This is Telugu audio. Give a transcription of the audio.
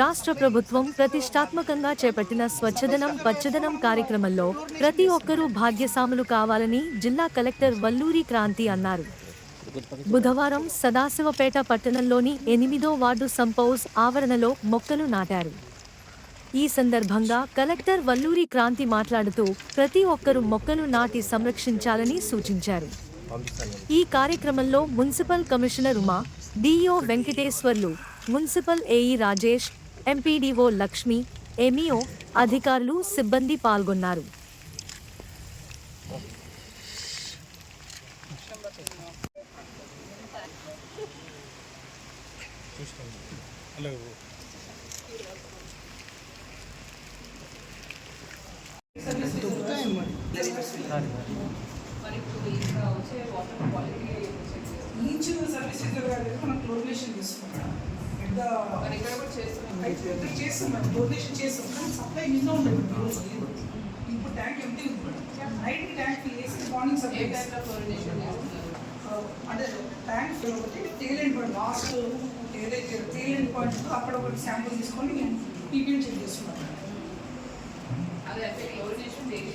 రాష్ట్ర ప్రభుత్వం ప్రతిష్టాత్మకంగా చేపట్టిన స్వచ్ఛదనం పచ్చదనం కార్యక్రమంలో ప్రతి ఒక్కరూ భాగ్యసాములు కావాలని జిల్లా కలెక్టర్ వల్లూరి క్రాంతి అన్నారు. బుధవారం సదాశివపేట పట్టణంలోని ఎనిమిదో వార్డు సంపౌస్ ఆవరణలో మొక్కలు నాటారు. ఈ సందర్భంగా కలెక్టర్ వల్లూరి క్రాంతి మాట్లాడుతూ ప్రతి ఒక్కరూ మొక్కలు నాటి సంరక్షించాలని సూచించారు. ఈ కార్యక్రమంలో municipal commissioner Uma DO Venkateswarlu municipal AE Rajesh MPDO Lakshmi MEO అధికారులు సిబ్బంది పాల్గొన్నారు. ఈచ్ మనం క్లోరినేషన్ తీసుకుంటాం చేస్తున్నాం. క్లోరినేషన్ చేస్తాం కానీ సప్లై నిన్న ఉండదు ఇప్పుడు ట్యాంక్ ఎంటీ ఉంది. నైట్ ట్యాంక్ చేసి మార్నింగ్ సప్లై అంటే ట్యాంక్ ఒకటి టేల్ ఎండ్ పాయింట్ లాస్ట్ ఏదైతే టేల్ ఎండ్ పాయింట్ అక్కడ ఒకటి శాంపుల్ తీసుకొని మేము పీపీఎం చెక్ చేస్తున్నాం. అదే అంటే క్లోరినేషన్ డైలీ